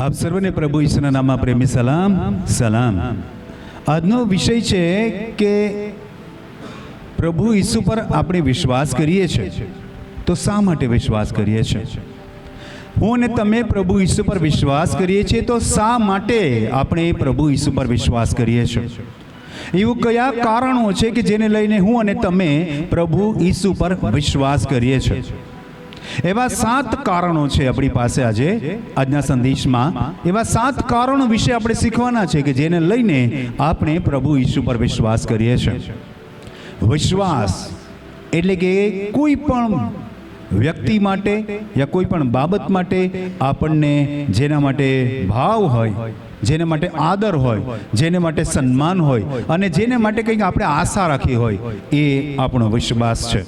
આપ સર્વને પ્રભુ ઈશ્વરના નામમાં પ્રેમી સલામ સલામ. આજનો વિષય છે કે પ્રભુ ઈસુ પર આપણે વિશ્વાસ કરીએ છીએ. તો શા માટે વિશ્વાસ કરીએ છીએ? હું અને તમે પ્રભુ ઈસુ પર વિશ્વાસ કરીએ છીએ તો શા માટે આપણે પ્રભુ ઈસુ પર વિશ્વાસ કરીએ છીએ? એવું કયા કારણો છે કે જેને લઈને હું અને તમે પ્રભુ ઈસુ પર વિશ્વાસ કરીએ છીએ? એવા સાત કારણો છે આપણી પાસે આજે આજના સંદેશમાં. એવા સાત કારણો વિશે આપણે શીખવાના છે કે જેને લઈને આપણે પ્રભુ ઈસુ પર વિશ્વાસ કરીએ છીએ. વિશ્વાસ એટલે કે કોઈ પણ વ્યક્તિ માટે યા કોઈ પણ બાબત માટે આપણને જેના માટે ભાવ હોય જેને માટે આદર હોય જેને માટે સન્માન હોય અને જેને માટે કંઈક આપણે આશા રાખી હોય એ આપણો વિશ્વાસ છે.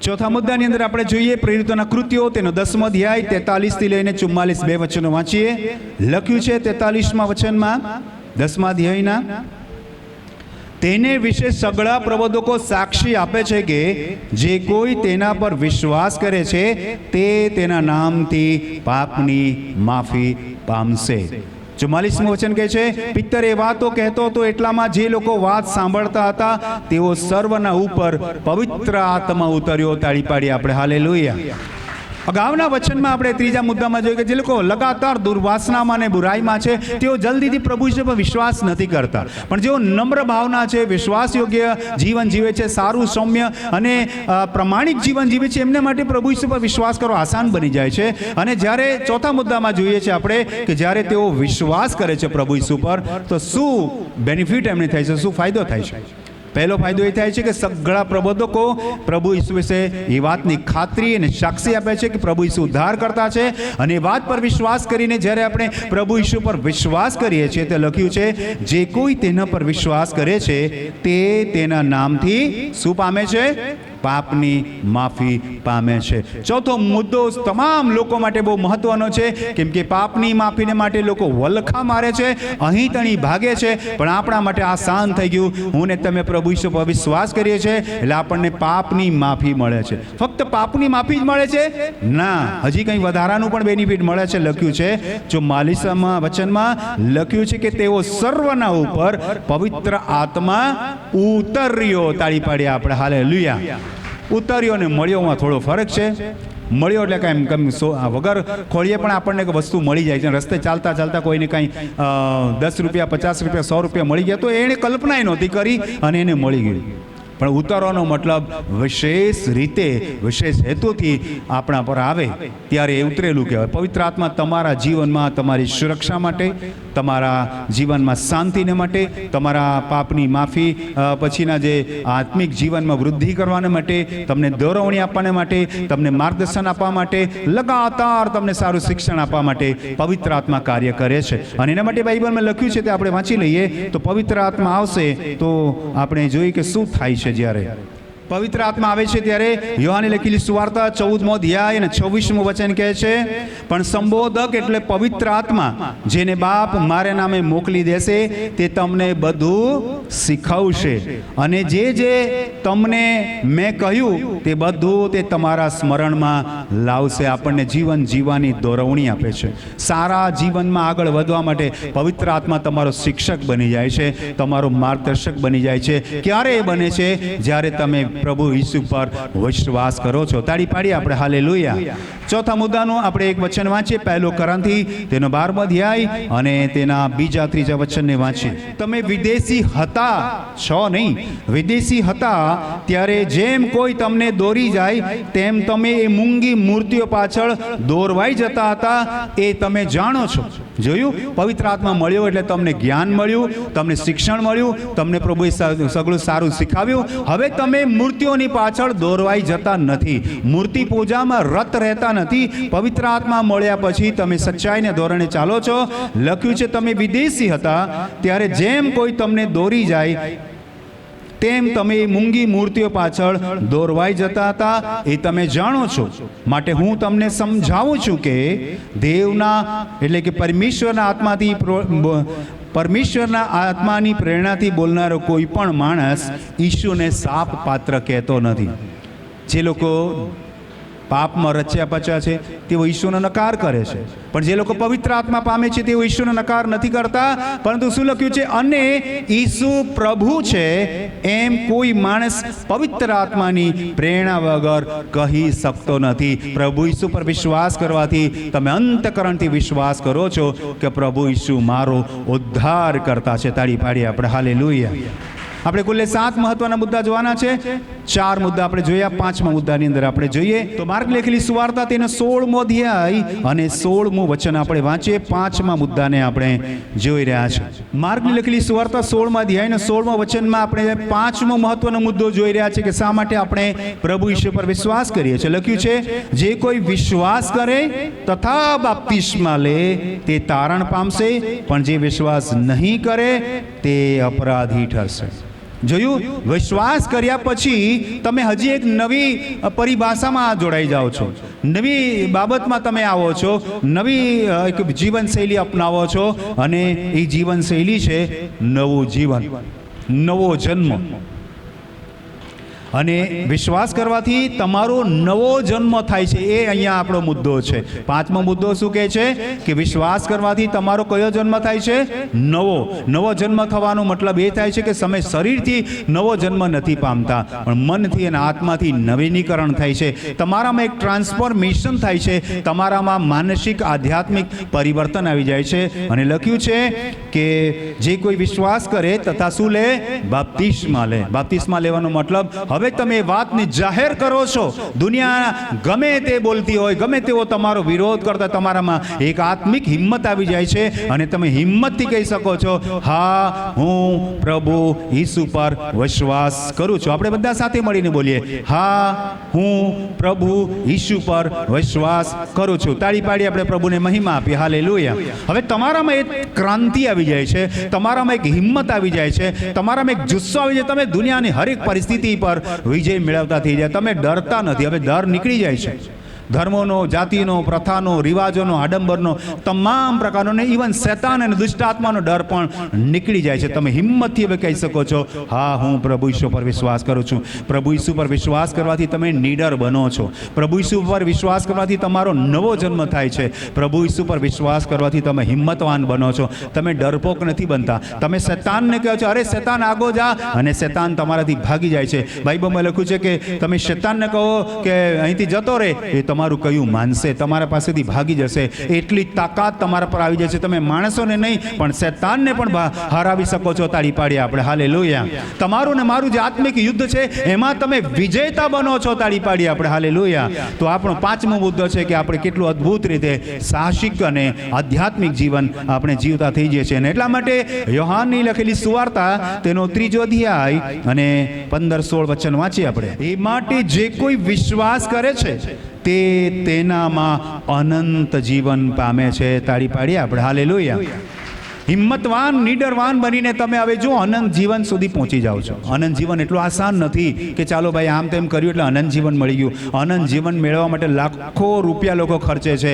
ચોથા મુદ્દાની અંદર આપણે જોઈએ, પ્રેરિતોના કૃત્યો, તેનો દસમો અધ્યાય, તેતાલીસથી લઈને ચુમ્માલીસ બે વચનો વાંચીએ. લખ્યું છે તેતાલીસમાં વચનમાં, દસમા અધ્યાયના, તેને વિશે સગળા પ્રબોધકો સાક્ષી આપે છે કે જે કોઈ તેના પર વિશ્વાસ કરે છે, તે તેના નામથી પાપની માફી પામશે. ચુમ્માલીસમું વચન કહે છે, પિત્તર એ વાતો કહેતો હતો એટલામાં જે લોકો વાત સાંભળતા હતા, તેઓ સર્વના ઉપર પવિત્ર આત્મા ઉતર્યો. તાળી પાડી આપણે. હાલે અગાઉના વચનમાં આપણે ત્રીજા મુદ્દામાં જોયું કે જે લોકો લગાતાર દુર્વાસનામાં અને બુરાઈમાં છે, તેઓ જલ્દીથી પ્રભુ પર વિશ્વાસ નથી કરતા. પણ જેઓ નમ્ર ભાવના છે વિશ્વાસ યોગ્ય જીવન જીવે છે, સારું સૌમ્ય અને પ્રમાણિક જીવન જીવે છે, એમને માટે પ્રભુ પર વિશ્વાસ કરવો આસાન બની જાય છે. અને જ્યારે ચોથા મુદ્દામાં જોઈએ છે આપણે કે જ્યારે તેઓ વિશ્વાસ કરે છે પ્રભુ ઈસુ પર, તો શું બેનિફિટ એમને થાય છે, શું ફાયદો થાય છે? પહેલો ફાયદો એ થાય છે કે સગળા પ્રબોધકો પ્રભુ ઈસુ વિશે એ વાતની ખાતરી અને સાક્ષી આપે છે કે પ્રભુ ઈસુ ઉદ્ધાર કરતા છે અને એ વાત પર વિશ્વાસ કરીને જ્યારે આપણે પ્રભુ ઈસુ પર વિશ્વાસ કરીએ છીએ તે લખ્યું છે, જે કોઈ તેના પર વિશ્વાસ કરે છે, તે તેના નામથી શું પામે છે? પાપની માફી પામે છે. ચોથો મુદ્દો તમામ લોકો માટે બહુ મહત્વનો છે, કેમ કે પાપની માફીને માટે લોકો વલખા મારે છે, અહીં તણી ભાગે છે, પણ આપણા માટે આસાન થઈ ગયું. હું ને તમે પ્રભુ ઈશ્વર પર વિશ્વાસ કરીએ છીએ, એટલે આપણને પાપની માફી મળે છે. ફક્ત પાપની માફી જ મળે છે? ના, હજી કંઈ વધારાનું પણ બેનિફિટ મળે છે, લખ્યું છે. જો માલિસામાં, વચનમાં લખ્યું છે કે તેઓ સર્વના ઉપર પવિત્ર આત્મા ઉતર્યો, તાળી પાડ્યા આપણે. હાલે લુયા ઉતર્યો અને મળ્યોમાં થોડો ફરક છે. મળ્યો એટલે કાંઈ કેમ સો વગર ખોળીએ પણ આપણને એક વસ્તુ મળી જાય છે. રસ્તે ચાલતા ચાલતા કોઈને કાંઈ દસ રૂપિયા, પચાસ રૂપિયા, સો રૂપિયા મળી ગયા તો એણે કલ્પનાય નહોતી કરી અને એને મળી ગયું. પણ ઉતારવાનો મતલબ વિશેષ રીતે, વિશેષ હેતુથી આપણા પર આવે, ત્યારે એ ઉતરેલું કહેવાય. પવિત્ર આત્મા તમારા જીવનમાં, તમારી સુરક્ષા માટે, તમારા જીવનમાં શાંતિને માટે, તમારા પાપની માફી પછીના જે આત્મિક જીવનમાં વૃદ્ધિ કરવાને માટે, તમને દોરવણી આપવાને માટે, તમને માર્ગદર્શન આપવા માટે, લગાતાર તમને સારું શિક્ષણ આપવા માટે પવિત્ર આત્મા કાર્ય કરે છે. અને એના માટે બાઇબલમાં લખ્યું છે તે આપણે વાંચી લઈએ, તો પવિત્ર આત્મા આવશે, તો આપણે જોઈએ કે શું થાય છે. જ્યારે પવિત્ર આત્મા આવે છે ત્યારે યોહાને લખેલી સુવાર્તા ચૌદમો અધ્યાય અને છવ્વીસમો વચન કહે છે, પણ સંબોધક એટલે પવિત્ર આત્મા, જેને બાપ મારે નામે મોકલી દેશે, તે તમને બધું શીખવશે. અને જે જે તમને મેં કહ્યું, તે બધું તે તમારા સ્મરણમાં લાવશે. આપણને જીવન જીવવાની દોરવણી આપે છે. સારા જીવનમાં આગળ વધવા માટે પવિત્ર આત્મા તમારો શિક્ષક બની જાય છે, તમારો માર્ગદર્શક બની જાય છે. ક્યારે એ બને છે? જ્યારે તમે પ્રભુ ઈસુ પર વિશ્વાસ કરો છો. તાળી પાડી આપણે. હાલે લોહિયા ચોથા મુદ્દાનું આપણે એક વચન વાંચીએ. પહેલો કરંથી તેનો બારમો અધ્યાય અને તેના બીજા ત્રીજા વચનને વાંચીએ. તમે વિદેશી હતા છો નહીં. વિદેશી હતા ત્યારે જેમ કોઈ તમને દોરી જાય, તેમ તમે એ મૂંગી મૂર્તિઓ પાછળ દોરવાઈ જતા હતા, એ તમે જાણો છો. જોયું? પવિત્ર આત્મા મળ્યો એટલે તમને જ્ઞાન મળ્યું, તમને શિક્ષણ મળ્યું, તમને પ્રભુએ સગળું સારું શીખાવ્યું. હવે તમે મૂર્તિઓની પાછળ દોરવાઈ જતા નથી. મૂર્તિ પૂજામાં રત રહેતા નથી. પવિત્ર આત્મા મળ્યા પછી તમે સચ્ચાઈને ધોરણે ચાલો છો. લખ્યું છે, તમે વિદેશી હતા, ત્યારે જેમ કોઈ તમને દોરી જાય તેમ તમે મૂંગી મૂર્તિઓ પાછળ દોરવાઈ જતા હતા, એ તમે જાણો છો. માટે હું તમને સમજાવું છું કે દેવના, એટલે કે પરમેશ્વરના આત્માથી પરમેશ્વરના આત્માની પ્રેરણાથી બોલનારો કોઈ પણ માણસ ઈશુને સાપ પાત્ર કહેતો નથી. જે લોકો પાપમાં રચ્યા પચ્યા છે, તેઓ ઈશ્વરનો નકાર કરે છે. પણ જે લોકો પવિત્ર આત્મા પામે છે, તેઓ ઈશ્વરનો નકાર નથી કરતા. પરંતુ શું લખ્યું છે? અને ઈસુ પ્રભુ છે, એમ કોઈ માણસ પવિત્ર આત્માની પ્રેરણા વગર કહી શકતો નથી. પ્રભુ ઈસુ પર વિશ્વાસ કરવાથી તમે અંતકરણથી વિશ્વાસ કરો છો કે પ્રભુ ઈસુ મારો ઉદ્ધાર કરતા છે. તાળી પાડી આપણે. હાલે આપણે કુલ્લે સાત મહત્વના મુદ્દા જોવાના છે. ચાર મુદ્દા આપણે જોયા, પાંચમા મુદ્દાની અંદર આપણે જોઈએ. તો માર્ગ લેખેલી સુવાર્તા તેનો સોળમો અધ્યાય અને સોળમું વચન આપણે વાંચીએ. પાંચમા મુદ્દાને આપણે જોઈ રહ્યા છે. માર્ગની લખેલી સુવાર્તા સોળમા અધ્યાય અને સોળમા વચનમાં આપણે પાંચમો મહત્વનો મુદ્દો જોઈ રહ્યા છે કે શા માટે આપણે પ્રભુ ઈશ્વર પર વિશ્વાસ કરીએ છીએ. લખ્યું છે, જે કોઈ વિશ્વાસ કરે તથા બાપ્તિસ્મા લે, તે તારણ પામશે, પણ જે વિશ્વાસ નહીં કરે, તે અપરાધી ઠરશે. જોયું, વિશ્વાસ કર્યા પછી તમે હજી એક નવી પરિભાષામાં જોડાઈ જાઓ છો. નવી બાબતમાં તમે આવો છો, નવી એક જીવનશૈલી અપનાવો છો અને એ જીવનશૈલી છે નવું જીવન, નવો જન્મ. અને વિશ્વાસ કરવાથી તમારો નવો જન્મ થાય છે એ અહીંયા આપણો મુદ્દો છે. પાંચમો મુદ્દો શું કહે છે? કે વિશ્વાસ કરવાથી તમારો કયો જન્મ થાય છે? નવો. નવો જન્મ થવાનો મતલબ એ થાય છે કે તમે શરીરથી નવો જન્મ નથી પામતા પણ મનથી અને આત્માથી નવીનીકરણ થાય છે. તમારામાં એક ટ્રાન્સફોર્મેશન થાય છે તમારામાં માનસિક આધ્યાત્મિક પરિવર્તન આવી જાય છે. અને લખ્યું છે કે જે કોઈ વિશ્વાસ કરે તથા શું લે? બાપ્તિસ્મા લે. બાપ્તિસ્મા લેવાનો મતલબ હવે તમે વાતને જાહેર કરો છો. દુનિયા ગમે તે બોલતી હોય, ગમે તેવો તમારો વિરોધ કરતા તમારામાં એક આત્મિક હિંમત આવી જાય છે અને તમે હિંમતથી કહી શકો છો, હા, હું પ્રભુ ઈસુ પર વિશ્વાસ કરું છું. આપણે બધા સાથે મળીને બોલીએ, હા, હું પ્રભુ ઈસુ પર વિશ્વાસ કરું છું. તાળી પાડી આપણે પ્રભુને મહિમા આપીએ હાલે હવે તમારામાં એક ક્રાંતિ આવી જાય છે, તમારામાં એક હિંમત આવી જાય છે, તમારામાં એક જુસ્સો આવી જાય, તમે દુનિયાની હરેક પરિસ્થિતિ પર વિજય મેળવતા થઈ જાય. તમે ડરતા નથી. હવે ડર નીકળી જાય છે. ધર્મોનો, જાતિનો, પ્રથાનો, રિવાજોનો, આડંબરનો, તમામ પ્રકારનો ને ઇવન શેતાન અને દુષ્ટાત્માનો ડર પણ નીકળી જાય છે. તમે હિંમતથી હવે કહી શકો છો, હા, હું પ્રભુ ઈસુ પર વિશ્વાસ કરું છું. પ્રભુ ઈસુ પર વિશ્વાસ કરવાથી તમે નીડર બનો છો. પ્રભુ ઈસુ પર વિશ્વાસ કરવાથી તમારો નવો જન્મ થાય છે. પ્રભુ ઈસુ પર વિશ્વાસ કરવાથી તમે હિંમતવાન બનો છો. તમે ડરપોક નથી બનતા. તમે શેતાનને કહો છો, અરે, શેતાન, આગો જા. અને શેતાન તમારાથી ભાગી જાય છે. બાઇબલમાં લખ્યું છે કે તમે શેતાનને કહો કે અહીંથી જતો રહે એ તમારું કયું માનશે? તમારા પાસેથી ભાગી જશે. એટલી તાકાત તમારા પર આવી જશે. તમે માણસોને નહીં, પણ શેતાનને પણ હરાવી શકો છો, તાળી પાડીએ આપણે. હાલે લોહિયા તમારું ને મારું જે આત્મિક યુદ્ધ છે, એમાં તમે વિજેતા બનો છો, તાળી પાડીએ આપણે. હાલે લોહિયા તો આપણો પાંચમો મુદ્દો છે કે આપણે કેટલું અદ્ભુત રીતે સાહસિક અને આધ્યાત્મિક જીવન આપણે જીવતા થઈ જઈએ છીએ. એટલા માટે યોહાનની લખેલી સુવાર્તા, તેનો ત્રીજો અધ્યાય અને પંદર સોળ વચન વાંચીએ આપણે. એ માટે જે કોઈ વિશ્વાસ કરે છે તે તેનામાં અનંત જીવન પામે છે. તાળી પાડીએ આપણે. હાલે હિંમતવાન, નીડરવાન બનીને તમે હવે જો અનંત જીવન સુધી પહોંચી જાઓ છો. અનંત જીવન એટલું આસાન નથી કે ચાલો ભાઈ આમ તેમ કર્યું એટલે અનંત જીવન મળી ગયું. અનંત જીવન મેળવવા માટે લાખો રૂપિયા લોકો ખર્ચે છે.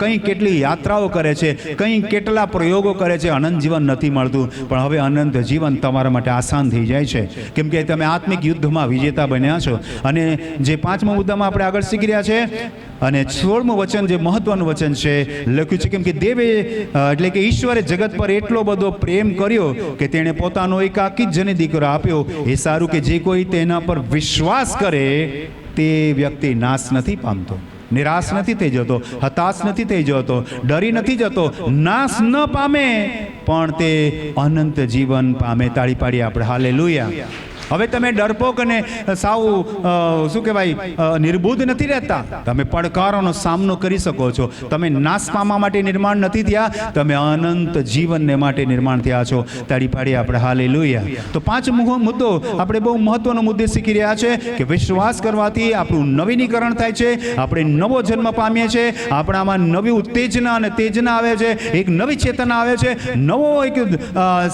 કંઈ કેટલી યાત્રાઓ કરે છે, કંઈ કેટલા પ્રયોગો કરે છે, અનંત જીવન નથી મળતું. પણ હવે અનંત જીવન તમારા માટે આસાન થઈ જાય છે. કેમ કે તમે આત્મિક યુદ્ધમાં વિજેતા બન્યા છો. અને જે પાંચમા મુદ્દામાં આપણે આગળ શીખી રહ્યા છે, અને સોળમું વચન જે મહત્વનું વચન છે, લખ્યું છે, કેમ કે દેવે એટલે કે ઈશ્વરે જગત પર એટલો બધો પ્રેમ કર્યો કે તેણે પોતાનો એકાકી જ જને દીકરો આપ્યો, એ સારું કે જે કોઈ તેના પર વિશ્વાસ કરે, તે વ્યક્તિ નાશ નથી પામતો, નિરાશ નથી થઈ જતો, હતાશ નથી થઈ જતો, ડરી નથી જતો, નાશ ન પામે, પણ તે અનંત જીવન પામે. તાળી પાડી આપણે. હાલે હવે તમે ડરપોક અને સાવ શું કહેવાય નિર્બુદ્ધ નથી રહેતા. તમે પડકારોનો સામનો કરી શકો છો. તમે નાશ પામવા માટે નિર્માણ નથી થયા. તમે અનંત જીવનને માટે નિર્માણ થયા છો. તાળી પાડી આપણે. હાલે તો પાંચ મુદ્દો આપણે બહુ મહત્વનો મુદ્દે શીખી રહ્યા છે કે વિશ્વાસ કરવાથી આપણું નવીનીકરણ થાય છે. આપણે નવો જન્મ પામીએ છીએ. આપણામાં નવી ઉત્તેજના અને તેજના આવે છે. એક નવી ચેતના આવે છે. નવો એક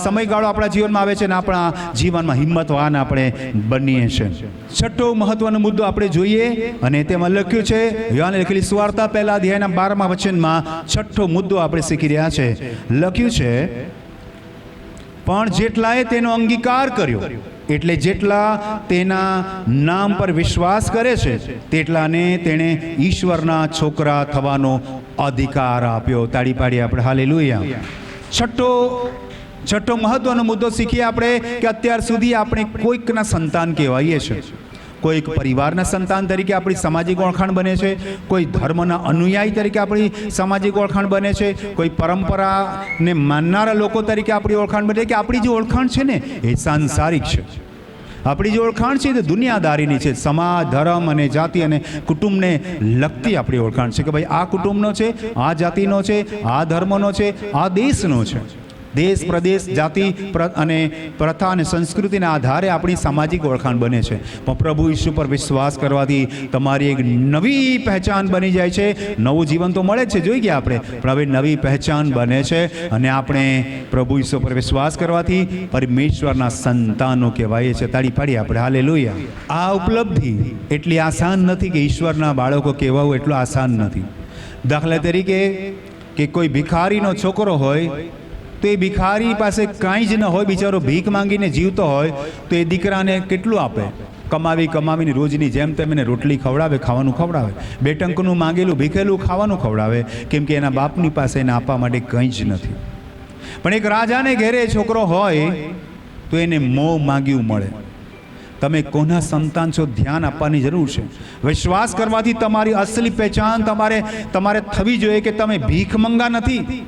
સમયગાળો આપણા જીવનમાં આવે છે અને આપણા જીવનમાં હિંમતવાન આપણે બનીએ છીએ. છઠ્ઠો મહત્વનો મુદ્દો આપણે જોઈએ અને તેમાં લખ્યું છે યોહાને લખેલી સ્વાર્થા પહેલા અધ્યાયના બારમા વચનમાં છઠ્ઠો મુદ્દો આપણે શીખી રહ્યા છે. લખ્યું છે, પણ જેટલાએ તેનો અંગીકાર કર્યો, એટલે જેટલા તેના નામ પર વિશ્વાસ કરે છે, તેટલાને તેણે ઈશ્વરના છોકરા થવાનો અધિકાર આપ્યો. તાળી પાડી આપણે. હાલે છઠ્ઠો છઠ્ઠો મહત્વનો મુદ્દો શીખીએ આપણે કે અત્યાર સુધી આપણે કોઈકના સંતાન કહેવાઈએ છીએ. કોઈક પરિવારના સંતાન તરીકે આપણી સામાજિક ઓળખાણ બને છે, કોઈ ધર્મના અનુયાયી તરીકે આપણી સામાજિક ઓળખાણ બને છે, કોઈ પરંપરાને માનનારા લોકો તરીકે આપણી ઓળખાણ બને કે આપણી જે ઓળખાણ છે ને એ સાંસારિક છે. આપણી જે ઓળખાણ છે તે દુનિયાદારીની છે, સમાજ, ધર્મ અને જાતિ અને કુટુંબને લગતી આપણી ઓળખાણ છે કે ભાઈ આ કુટુંબનો છે, આ જાતિનો છે, આ ધર્મનો છે, આ દેશનો છે. દેશ પ્રદેશ જાતિ અને પ્રથા અને સંસ્કૃતિના આધારે આપણી સામાજિક ઓળખાણ બને છે. પણ પ્રભુ ઈસુ પર વિશ્વાસ કરવાથી તમારી એક નવી પહેચાન બની જાય છે. નવું જીવન તો મળે જ છે. જોઈ ગયા આપણે. પણ હવે નવી પહેચાન બને છે. અને આપણે પ્રભુ ઈસુ પર વિશ્વાસ કરવાથી પરમેશ્વરના સંતાનો કહેવાય છે. તાળી પાડી આપણે. હાલે આ ઉપલબ્ધિ એટલી આસાન નથી કે ઈશ્વરના બાળકો કહેવાવું એટલું આસાન નથી. દાખલા તરીકે કે કોઈ ભિખારીનો છોકરો હોય તો એ ભિખારી પાસે કાંઈ જ ન હોય, બિચારો ભીખ માંગીને જીવતો હોય, તો એ દીકરાને કેટલું આપે? કમાવી, કમાવીને રોજની જેમ તેમ એને રોટલી ખવડાવે, ખાવાનું ખવડાવે. બે ટંકનું માંગેલું, ભીખેલું ખાવાનું ખવડાવે, કેમ કે એના બાપની પાસે એને આપવા માટે કંઈ જ નથી. પણ એક રાજાને ઘેરે છોકરો હોય, તો એને મોં માંગ્યું મળે. તમે કોના સંતાન છો? ધ્યાન આપવાની જરૂર છે. વિશ્વાસ કરવાથી તમારી અસલી પહેચાન તમારે તમારે થવી જોઈએ કે તમે ભીખ મંગા નથી.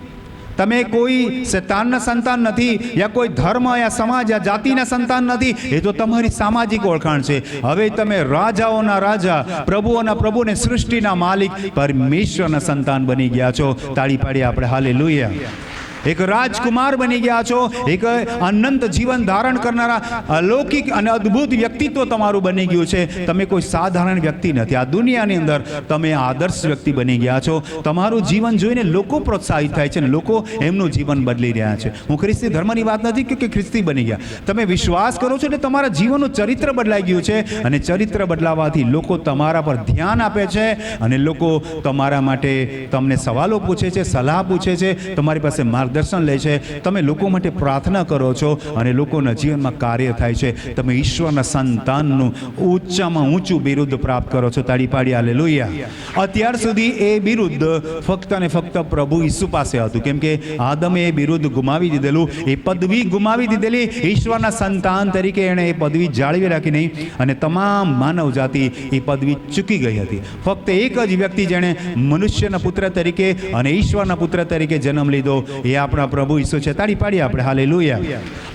તમે કોઈ શેતાનના સંતાન નથી, યા કોઈ ધર્મ, યા સમાજ, યા જાતિના સંતાન નથી, એ તો તમારી સામાજિક ઓળખાણ છે. હવે તમે રાજાઓના રાજા, પ્રભુઓના પ્રભુને સૃષ્ટિના માલિક, પરમેશ્વરના સંતાન બની ગયા છો. તાળી પાડી આપણે. હાલે એક રાજકુમાર બની ગયા છો. એક અનંત જીવન ધારણ કરનારા અલૌકિક અને અદ્ભુત વ્યક્તિત્વ તમારું બની ગયું છે. તમે કોઈ સાધારણ વ્યક્તિ નથી. આ દુનિયાની અંદર તમે આદર્શ વ્યક્તિ બની ગયા છો. તમારું જીવન જોઈને લોકો પ્રોત્સાહિત થાય છે અને લોકો એમનું જીવન બદલી રહ્યા છે. હું ખ્રિસ્તી ધર્મની વાત નથી કે- ખ્રિસ્તી બની ગયા. તમે વિશ્વાસ કરો છો એટલે તમારા જીવનનું ચરિત્ર બદલાઈ ગયું છે અને ચરિત્ર બદલાવાથી લોકો તમારા પર ધ્યાન આપે છે અને લોકો તમારા માટે તમને સવાલો પૂછે છે, સલાહ પૂછે છે. તમારી પાસે માર્ગદર્શન લે છે. તમે લોકો માટે પ્રાર્થના કરો છો અને લોકોના જીવનમાં કાર્ય થાય છે. તમે ઈશ્વરના સંતાનનું ઊંચામાં ઊંચું બિરુદ્ધ પ્રાપ્ત કરો છો. તાળી પાડી આલે અત્યાર સુધી એ બિરુદ્ધ ફક્ત અને ફક્ત પ્રભુ ઈસુ પાસે હતું. કેમ કે આદમે એ બિરુદ્ધ ગુમાવી દીધેલું. એ પદવી ગુમાવી દીધેલી. ઈશ્વરના સંતાન તરીકે એણે એ પદવી જાળવી રાખી નહીં. અને તમામ માનવ જાતિ એ પદવી ચૂકી ગઈ હતી. ફક્ત એક જ વ્યક્તિ જેણે મનુષ્યના પુત્ર તરીકે અને ઈશ્વરના પુત્ર તરીકે જન્મ લીધો. એ આપણા પ્રભુ ઈસુ છે. તાળી પાડી આપણે. હાલે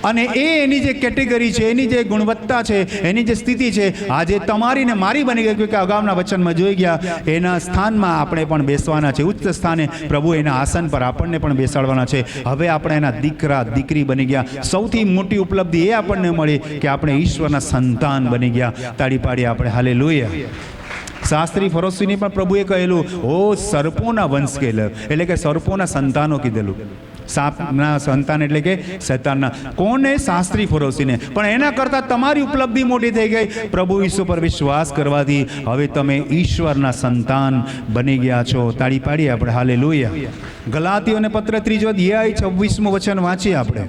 અને એ એની જે કેટેગરી છે, એની જે ગુણવત્તા છે, એની જે સ્થિતિ છે, આજે તમારી ને મારી બની ગઈ કે અગાઉના વચનમાં જોઈ ગયા, એના સ્થાનમાં આપણે પણ બેસવાના છે. ઉચ્ચ સ્થાને પ્રભુ એના આસન પર આપણને પણ બેસાડવાના છે. હવે આપણે એના દીકરા, દીકરી બની ગયા. સૌથી મોટી ઉપલબ્ધિ એ આપણને મળી કે આપણે ઈશ્વરના સંતાન બની ગયા. તાળી પાડી આપણે. હાલે શાસ્ત્રી ફરોસીને પણ પ્રભુએ કહેલું, ઓ સર્પોના વંશ કહેલું એટલે કે સર્પોના સંતાનો કીધેલું. સાપના સંતાન એટલે કે શૈતાનના. કોને? શાસ્ત્રી ફરોસીને. પણ એના કરતાં તમારી ઉપલબ્ધિ મોટી થઈ ગઈ. પ્રભુ ઈસુ પર વિશ્વાસ કરવાથી હવે તમે ઈશ્વરના સંતાન બની ગયા છો. તાળી પાડીએ આપણે. હાલે લોહિયા ગલાતીઓને પત્ર ત્રીજો અધ્યાય છવ્વીસમું વચન વાંચીએ આપણે.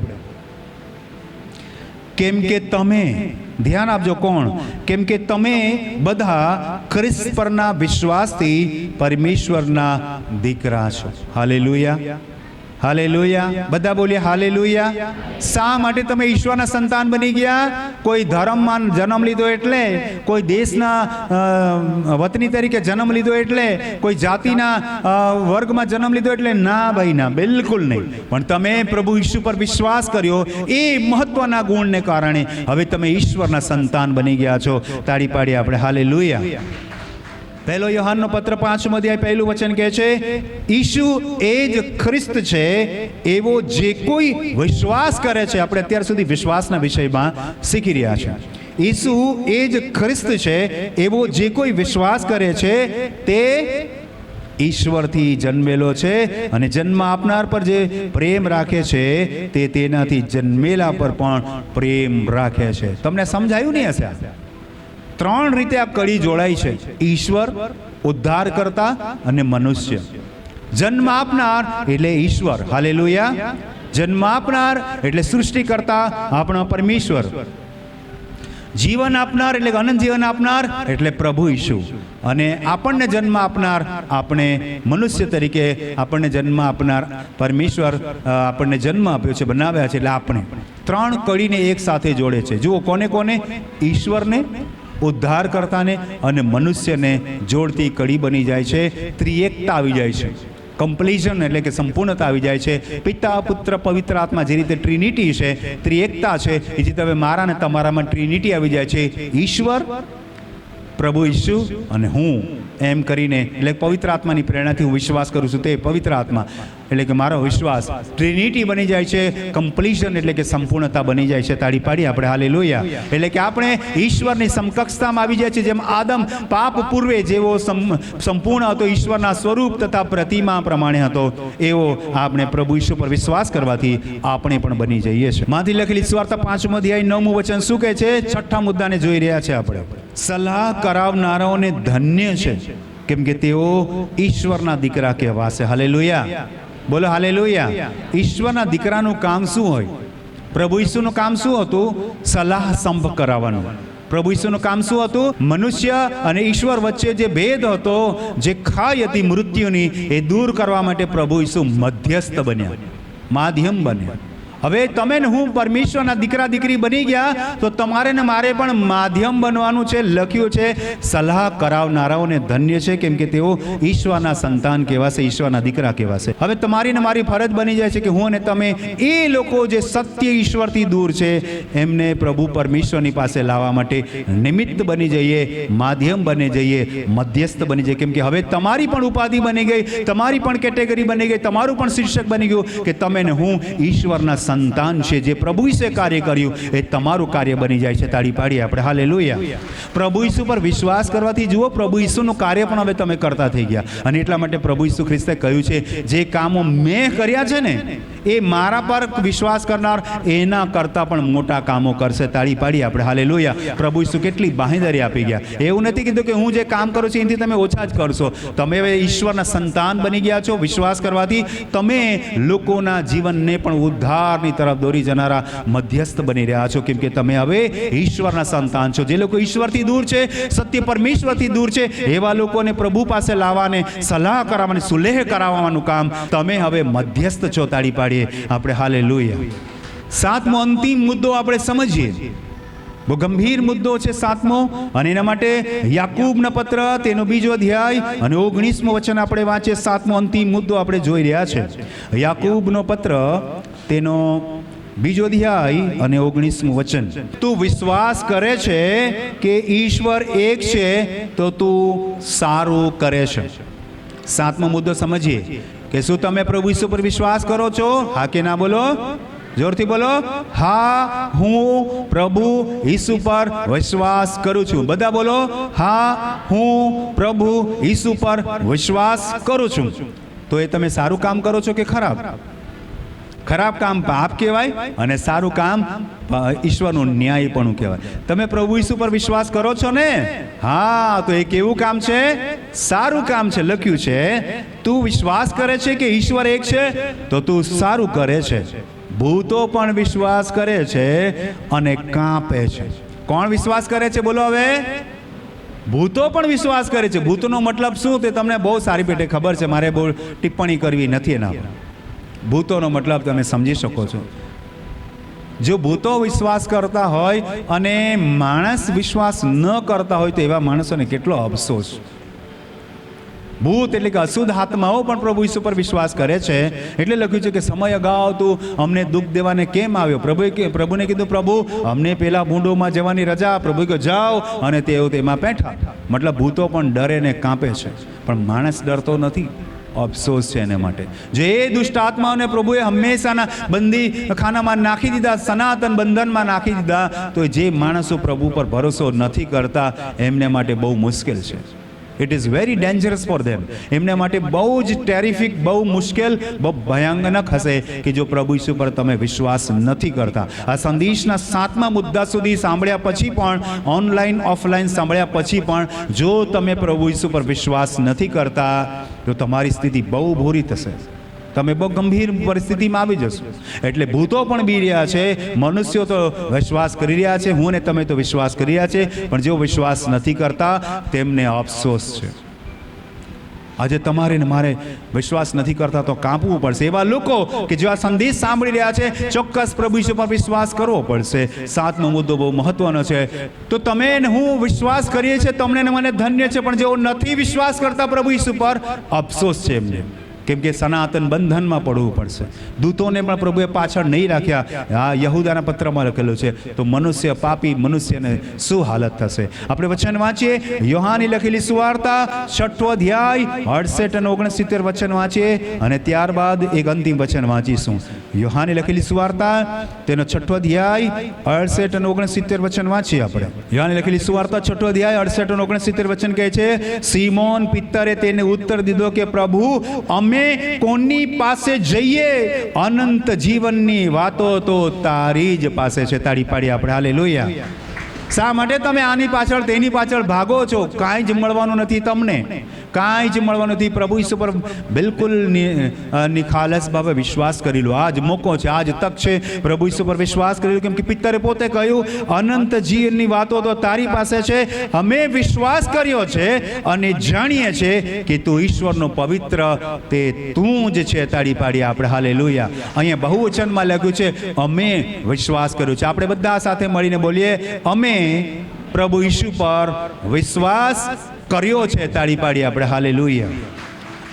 કેમ કે તમે ધ્યાન આપજો કોણ? કેમ કે તમે બધા ખ્રિસ્ત પરના વિશ્વાસથી પરમેશ્વરના દીકરા છો. હાલેલુયા. હાલેલુયા. બધા બોલીએ હાલેલુયા. શા માટે તમે ઈશ્વરના સંતાન બની ગયા? કોઈ ધર્મમાં જન્મ લીધો એટલે? કોઈ દેશના વતની તરીકે જન્મ લીધો એટલે? કોઈ જાતિના વર્ગમાં જન્મ લીધો એટલે? ના ભાઈ, ના, બિલકુલ નહીં. પણ તમે પ્રભુ ઈસુ પર વિશ્વાસ કર્યો એ મહત્વના ગુણને કારણે હવે તમે ઈશ્વરના સંતાન બની ગયા છો. તાળી પાડી આપણે. હાલે પહેલો યોહાનનો પત્ર પાંચમો અધ્યાય પહેલું વચન કહે છે, ઈશુ એ જ ખ્રિસ્ત છે, એવો જે કોઈ વિશ્વાસ કરે છે. આપણે અત્યાર સુધી વિશ્વાસના વિષયમાં શીખી રહ્યા છે ઈસુ એ જ ખ્રિસ્ત છે, એવો જે કોઈ વિશ્વાસ કરે છે, તે ઈશ્વરથી જન્મેલો છે અને જન્મ આપનાર પર જે પ્રેમ રાખે છે, તે તેનાથી જન્મેલા પર પણ પ્રેમ રાખે છે. તમને સમજાયું નહીં હશે? ત્રણ રીતે આ કડી જોડાઈ છે. ઈશ્વર, ઉદ્ધાર કરતા અને મનુષ્ય. જન્મ આપનાર એટલે ઈશ્વર. હાલેલુયા. જન્મ આપનાર એટલે સૃષ્ટિ કરતા આપણા પરમેશ્વર. જીવન આપનાર એટલે અનંત જીવન આપનાર એટલે પ્રભુ ઈશુ. અને આપણને જન્મ આપનાર આપણે મનુષ્ય તરીકે આપણને જન્મ આપનાર પરમેશ્વર આપણને જન્મ આપ્યો છે, બનાવ્યા છે એટલે આપણે. ત્રણ કડીને એક સાથે જોડે છે. જુઓ કોને કોને? ઈશ્વરને ઉદ્ધાર કરતાને અને મનુષ્યને જોડતી કડી બની જાય છે, ત્રિએકતા આવી જાય છે. કમ્પ્લીશન એટલે કે સંપૂર્ણતા આવી જાય છે. પિતા, પુત્ર, પવિત્ર આત્મા જે રીતે ટ્રિનિટી છે, ત્રિએકતા છે, એ રીતે તમે મારા ને તમારામાં ટ્રિનિટી આવી જાય છે. ઈશ્વર, પ્રભુ ઈશુ અને હું. એમ કરીને, એટલે પવિત્ર આત્માની પ્રેરણાથી હું વિશ્વાસ કરું છું તે પવિત્ર આત્મા. એટલે કે મારો વિશ્વાસ ટ્રિનિટી બની જાય છે કમ્પ્લીશન એટલે કે સંપૂર્ણતા બની જાય છે. તાળી પાડી આપણે હાલે લોહિયા એટલે કે આપણે ઈશ્વરની સમકક્ષતામાં આવી જાય છે, જેમ આદમ પાપ પૂર્વે જેવો સંપૂર્ણ હતો, ઈશ્વરના સ્વરૂપ તથા પ્રતિમા પ્રમાણે હતો. એવો આપણે પ્રભુ ઈશ્વર પર વિશ્વાસ કરવાથી આપણે પણ બની જઈએ છીએ. માંથી લખેલી સ્વાર્થ પાંચમો નવમું વચન શું કહે છે? છઠ્ઠા મુદ્દાને જોઈ રહ્યા છે આપણે. સલાહ કરાવનારાઓને ધન્ય છે. કેમ કે તેઓ ઈશ્વરના દીકરા કહેવાશે. હાલે લોહિયા બોલો હાલે લોહિયા ઈશ્વરના દીકરાનું કામ શું હોય? પ્રભુ ઈસુનું કામ શું હતું? સલાહ સંભ કરાવવાનું. પ્રભુ ઈસુનું કામ શું હતું? મનુષ્ય અને ઈશ્વર વચ્ચે જે ભેદ હતો, જે ખાઈ હતી મૃત્યુની, એ દૂર કરવા માટે પ્રભુ ઈસુ મધ્યસ્થ બન્યા. માધ્યમ બન્યા. હવે તમે ને હું પરમેશ્વરના દીકરા દીકરી બની ગયા, તો તમારે ને મારે પણ માધ્યમ બનવાનું છે, લખ્યું છે, સલાહ કરાવનારાઓને ધન્ય છે, કેમ કે તેઓ ઈશ્વરના સંતાન કહેવાશે, ઈશ્વરના દીકરા કહેવાશે. હવે તમારી ને મારી ફરજ બની જાય છે કે હું અને તમે એ લોકો જે સત્ય ઈશ્વરથી દૂર છે, એમને પ્રભુ પરમેશ્વરની પાસે લાવવા માટે નિમિત્ત બની જઈએ, માધ્યમ બની જઈએ, મધ્યસ્થ બની જઈએ. કેમ કે હવે તમારી પણ ઉપાધિ બની ગઈ, તમારી પણ કેટેગરી બની ગઈ, તમારું પણ શીર્ષક બની ગયું કે તમે ને હું ઈશ્વરના સંતાન છે જે પ્રભુ ઈસે કાર્ય કર્યું, એ તમારું કાર્ય બની જાય છે તાળી પાડીએ આપણે. હાલે લોહિયા પ્રભુ ઈસુ પર વિશ્વાસ કરવાથી જુઓ, પ્રભુ ઈસુનું કાર્ય પણ હવે તમે કરતા થઈ ગયા. અને એટલા માટે પ્રભુ ઈસુ ખ્રિસ્તે કહ્યું છે, જે કામો મેં કર્યા છે ને, એ મારા પર વિશ્વાસ કરનાર, એના કરતાં પણ મોટા કામો કરશે. તાળી પાડી આપણે. હાલે લોહિયા પ્રભુ ઈસુ કેટલી બાંહેધરી આપી ગયા. એવું નથી કીધું કે હું જે કામ કરું છું, એનાથી તમે ઓછા જ કરશો. તમે હવે ઈશ્વરના સંતાન બની ગયા છો વિશ્વાસ કરવાથી. તમે લોકોના જીવનને પણ ઉદ્ધારની તરફ દોરી જનારા મધ્યસ્થ બની રહ્યા છો. કેમ કે તમે હવે ઈશ્વરના સંતાન છો. જે લોકો ઈશ્વરથી દૂર છે, સત્ય પરમેશ્વરથી દૂર છે, એવા લોકોને પ્રભુ પાસે લાવવાને સલાહ કરાવવાની, સુલેહ કરાવવાનું કામ તમે હવે મધ્યસ્થ છો તાળી પાડીએ. આપણે હાલે લોહીએ સાતમો અંતિમ મુદ્દો આપણે સમજીએ. બહુ ગંભીર મુદ્દો છે સાતમો, અને એના માટે યાકુબના પત્ર, તેનો બીજો અધ્યાય, અને ઓગણીસમો વચન આપણે વાંચીએ. સાતમો અંતિમ મુદ્દો આપણે જોઈ રહ્યા છે. યાકૂબનો પત્ર તેનો બીજો અધ્યાય અને ઓગણીસમું વચન. તું વિશ્વાસ કરે છે કે ઈશ્વર એક છે, તો તું સારું કરે છે. સાતમો મુદ્દો સમજીએ કે શું તમે પ્રભુ ઈશ્વર પર વિશ્વાસ કરો છો? હા કે ના બોલો? જોરથી બોલો. હા, હું પ્રભુ ઈસુ પર વિશ્વાસ કરું છું. બધા બોલો. હા, હું પ્રભુ ઈસુ પર વિશ્વાસ કરું છું. તો એ તમે સારું કામ કરો છો કે ખરાબ? ખરાબ કામ પાપ કહેવાય અને સારું કામ ઈશ્વરનું ન્યાયપણું કહેવાય. તમે પ્રભુ ઈસુ પર વિશ્વાસ કરો છો ને? હા, તો એ કેવું કામ છે, સારું કામ છે, લખ્યું છે, તું વિશ્વાસ કરે છે કે ઈશ્વર એક છે, તો તું સારું કરે છે. ભૂતો પણ વિશ્વાસ કરે છે અને કાંપે છે. કોણ વિશ્વાસ કરે છે, બોલો હવે? ભૂતો પણ વિશ્વાસ કરે છે. ભૂતનો મતલબ શું? તે તમને બહુ સારી પેટે ખબર છે. મારે બહુ ટિપ્પણી કરવી નથી એના ભૂતોનો મતલબ તમે સમજી શકો છો. જો ભૂતો વિશ્વાસ કરતા હોય અને માણસ વિશ્વાસ ન કરતા હોય તો એવા માણસોને કેટલો અફસોસ. ભૂત એટલે કે અશુદ્ધ આત્માઓ પણ પ્રભુ ઈસુ પર વિશ્વાસ કરે છે. એટલે લખ્યું છે કે સમય અગાઉ તું અમને દુઃખ દેવાને કેમ આવ્યો? પ્રભુએ પ્રભુને કીધું, પ્રભુ, અમને પેલા ભૂંડોમાં જવાની રજા. પ્રભુ કહ્યું, જાઓ અને તેઓ તેમાં બેઠા. મતલબ ભૂતો પણ ડરે ને કાંપે છે. પણ માણસ ડરતો નથી. અફસોસ છે એને માટે. જે દુષ્ટ આત્માઓને પ્રભુએ હંમેશાના બંદી ખાનામાં નાખી દીધા, સનાતન બંધનમાં નાખી દીધા, તો જે માણસો પ્રભુ પર ભરોસો નથી કરતા, એમને માટે બહુ મુશ્કેલ છે. It is very dangerous for them એમના માટે બહુ જ ટેરિફિક બહુ મુશ્કેલ, બહુ ભયાનક હશે કે જો પ્રભુ ઈસુ પર તમે વિશ્વાસ નથી કરતા. આ સંદેશના સાતમા મુદ્દા સુધી સાંભળ્યા પછી પણ ઓનલાઈન ઓફલાઈન સાંભળ્યા પછી પણ, જો તમે પ્રભુ ઈસુ પર વિશ્વાસ નથી કરતા, તો તમારી સ્થિતિ બહુ ભૂરી થશે. તમે બહુ ગંભીર પરિસ્થિતિમાં આવી જશો. એટલે ભૂતો પણ બી રહ્યા છે, મનુષ્યો તો વિશ્વાસ કરી રહ્યા છે, હું ને તમે તો વિશ્વાસ કરી રહ્યા છે, પણ જેઓ વિશ્વાસ નથી કરતા, તેમને અફસોસ છે. આજે તમારે ને મારે વિશ્વાસ નથી કરતા તો કાપવું પડશે. એવા લોકો કે જે આ સંદેશ સાંભળી રહ્યા છે, ચોક્કસ પ્રભુ ઈશ્વર પર વિશ્વાસ કરવો પડશે. સાતમો મુદ્દો બહુ મહત્વનો છે. તો તમે ને હું વિશ્વાસ કરીએ છીએ, તમને ને મને ધન્ય છે, પણ જેઓ નથી વિશ્વાસ કરતા પ્રભુ ઈશ્વર પર અફસોસ છે એમને. કેમ કે સનાતન બંધનમાં પડવું પડશે. દૂતોને પણ પ્રભુએ પાછળ નહીં રાખ્યા. આ યહુદાના પત્રમાં લખેલું છે, તો મનુષ્ય પાપી મનુષ્યને શું હાલત થશે? આપણે વચન વાંચીએ. યોહાની લખેલી સુવાર્તા, છઠ્ઠો અધ્યાય, અડસઠ અને ઓગણસિત્તેર વચન વાંચીએ અને ત્યારબાદ એક અંતિમ વચન વાંચીશું. યોહાની લખેલી સુવાર્તા, તેનો છઠ્ઠો અધ્યાય, અડસઠ અને ઓગણસિત્તેર વચન વાંચીએ આપણે. યોહાની લખેલી સુવાર્તા, છઠ્ઠો અધ્યાય, અડસઠ અને ઓગણસિત્તેર વચન કહે છે, સિમોન પિત્તરે તેને ઉત્તર દીધો કે, પ્રભુ, અમે કોની પાસે જઈએ? અનંત જીવનની વાતો તો તારી જ પાસે છે. તાળી પાડી આપણે. હાલે લોહિયા શા માટે તમે આની પાછળ તેની પાછળ ભાગો છો? કાંઈ જ મળવાનું નથી તમને. કાંઈ જ મળવાનું નથી. પ્રભુ ઈસુ પર બિલકુલ નિખાલસ ભાવે વિશ્વાસ કરી લો. આજ મોકો છે, આજ તક છે. પ્રભુ ઈસુ પર વિશ્વાસ કરી લો. કેમ કે પિત્તરે પોતે કહ્યું, અનંત જીવનની વાતો તો તારી પાસે છે. અમે વિશ્વાસ કર્યો છે અને જાણીએ છીએ કે તું ઈશ્વરનો પવિત્ર તે તું જ છે તાળી પાડી આપણે. હાલે અહીંયા બહુવચનમાં લખ્યું છે, અમે વિશ્વાસ કર્યો છે. આપણે બધા સાથે મળીને બોલીએ, અમે પ્રભુ ઈશુ પર વિશ્વાસ કર્યો છે તાળી પાડી આપણે. હાલે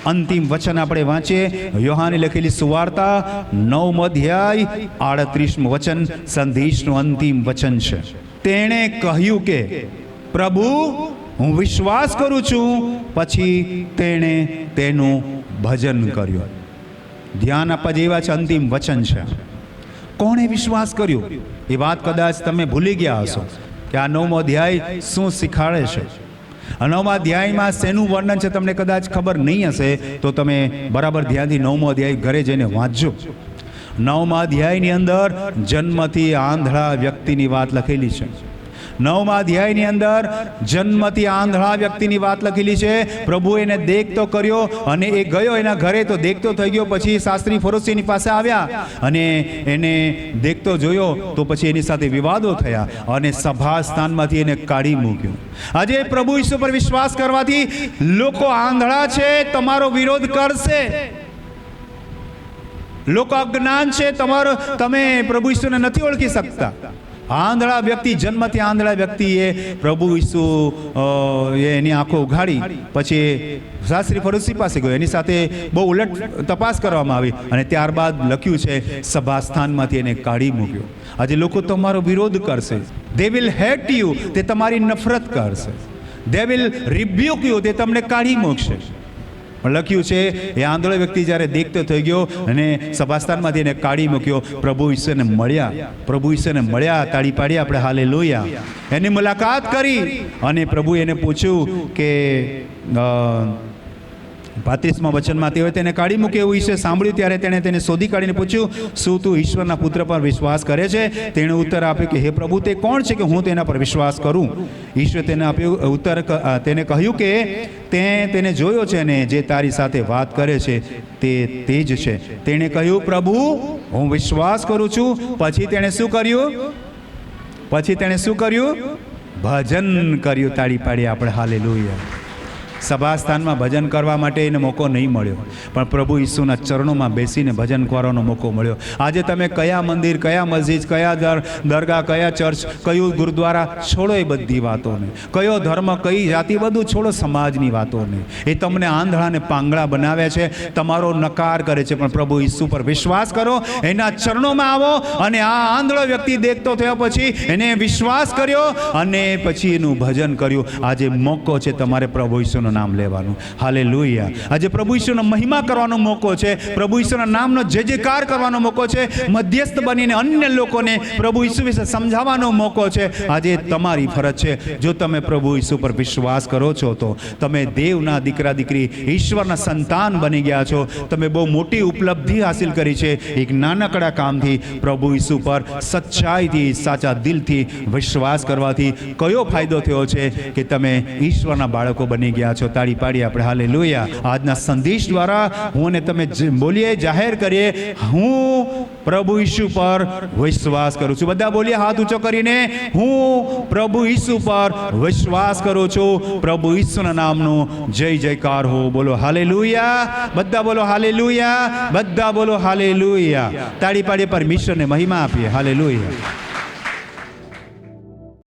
અંતિમ વચન આપણે વાંચીએ. યોહાને લખેલી સુવાર્તા, નવમો અધ્યાય, આડત્રીસમું વચન સંદેશનું અંતિમ વચન છે. તેણે કહ્યું કે, પ્રભુ, હું વિશ્વાસ કરું છું. પછી તેણે તેનું ભજન કર્યું. ધ્યાન આપવા જેવા છે અંતિમ વચન છે. કોણે વિશ્વાસ કર્યો? એ વાત કદાચ તમે ભૂલી ગયા હશો. કે આ નવમો અધ્યાય શું શીખાડે છે? નવમા અધ્યાયમાં શેનું વર્ણન છે તમને કદાચ ખબર નહીં હશે, તો તમે બરાબર ધ્યાનથી નવમો અધ્યાય ઘરે જઈને વાંચજો. નવમા અધ્યાયની અંદર જન્મથી આંધળા વ્યક્તિની વાત લખેલી છે. નવમા અધ્યાયની અંદર જન્મથી આંધળા વ્યક્તિની વાત લખેલી છે. પ્રભુ એને દેખતો કર્યો અને એ ગયો એના ઘરે તો દેખતો થઈ ગયો. પછી શાસ્ત્રી ફરોશીની પાસે આવ્યા અને એને દેખતો જોયો તો પછી એની સાથે વિવાદો થયા અને સભા સ્થાનમાંથી એને કાઢી મૂક્યો. આજે પ્રભુ ઈશ્વર પર વિશ્વાસ કરવાથી લોકો આંધળા છે, તમારો વિરોધ કરશે. લોકો અજ્ઞાન છે, તમારો, તમે પ્રભુ ઈશ્વરને નથી ઓળખી શકતા. આંધળા વ્યક્તિ જન્મથી આંધળા વ્યક્તિએ પ્રભુ ઈસુ એની આંખો ઉઘાડી, પછી શાસ્ત્રી ફરોશી પાસે ગયો. એની સાથે બહુ ઉલટ તપાસ કરવામાં આવી અને ત્યારબાદ લખ્યું છે, સભાસ્થાનમાંથી એને કાઢી મૂક્યો. આજે લોકો તમારો વિરોધ કરશે. દે વિલ હેટ યુ તે તમારી નફરત કરશે. દે વિલ રિબ્યુક યુ તે તમને કાઢી મૂકશે. લખ્યું છે, એ આંધળો વ્યક્તિ જ્યારે દેખતો થઈ ગયો અને સભાસ્થાનમાંથી એને કાઢી મૂક્યો, પ્રભુ ઈશ્વરને મળ્યા, પ્રભુ ઈશ્વરને મળ્યા, તાળી પાડી આપણે હાલે લોયા એની મુલાકાત કરી અને પ્રભુ એને પૂછ્યું કે પાંત્રીસમાં વચનમાં તેઓએ તેને કાઢી મૂકે એવું વિશે સાંભળ્યું ત્યારે તેણે તેને શોધી કાઢીને પૂછ્યું, શું તું ઈશ્વરના પુત્ર પર વિશ્વાસ કરે છે? તેણે ઉત્તર આપ્યો કે, હે પ્રભુ, તે કોણ છે કે હું તેના પર વિશ્વાસ કરું? ઈશ્વર તેને આપ્યું ઉત્તર તેને કહ્યું કે, તે તેને જોયો છે ને જે તારી સાથે વાત કરે છે, તે તે જ છે. તેણે કહ્યું, પ્રભુ, હું વિશ્વાસ કરું છું. પછી તેણે શું કર્યું? પછી તેણે શું કર્યું? ભજન કર્યું તાળી પાડી આપણે. હાલે સભા સ્થાનમાં ભજન કરવા માટે એને મોકો નહીં મળ્યો. પણ પ્રભુ ઈસુના ચરણોમાં બેસીને ભજન કરવાનો મોકો મળ્યો. આજે તમે કયા મંદિર, કયા મસ્જિદ, કયા દર, દરગાહ, કયા ચર્ચ, કયું ગુરુદ્વારા, છોડો એ બધી વાતોને. કયો ધર્મ, કઈ જાતિ, બધું છોડો સમાજની વાતોને. એ તમને આંધળાને પાંગળા બનાવે છે. તમારો નકાર કરે છે. પણ પ્રભુ ઈસુ પર વિશ્વાસ કરો. એના ચરણોમાં આવો અને આ આંધળો વ્યક્તિ દેખતો થયો પછી એને વિશ્વાસ કર્યો અને પછી એનું ભજન કર્યું. આજે મોકો છે તમારે પ્રભુ ઈસુનું નામ લેવાનું. હાલે આજે પ્રભુ ઈશ્વરનો મહિમા કરવાનો મોકો છે. પ્રભુ ઈશ્વરના નામનો જે જેકાર કરવાનો મોકો છે. મધ્યસ્થ બનીને અન્ય લોકોને પ્રભુ ઈસુ વિશે સમજાવવાનો મોકો છે. આજે તમારી ફરજ છે. જો તમે પ્રભુ ઈસુ પર વિશ્વાસ કરો છો, તો તમે દેવના દીકરા દીકરી ઈશ્વરના સંતાન બની ગયા છો. તમે બહુ મોટી ઉપલબ્ધિ હાસિલ કરી છે. એક નાનકડા કામથી પ્રભુ ઈસુ પર સચ્ચાઈથી, સાચા દિલથી વિશ્વાસ કરવાથી કયો ફાયદો થયો છે કે તમે ઈશ્વરના બાળકો બની ગયા છો તાળી પાડીએ આપણે. હાલે લોહિયા આજના સંદેશ દ્વારા હું અને તમે બોલીએ, જાહેર કરીએ, હું પ્રભુ ઈસુ પર વિશ્વાસ કરું છું. બધા બોલીએ, હાથ ઊંચો કરીને, હું પ્રભુ ઈસુ પર વિશ્વાસ કરું છું. પ્રભુ ઈસુના નામનું જય જયકાર હો. બોલો હાલે બધા બોલો હાલે બધા બોલો હાલે તાળી પાડીએ, પરમેશ્વરને મહિમા આપીએ. હાલે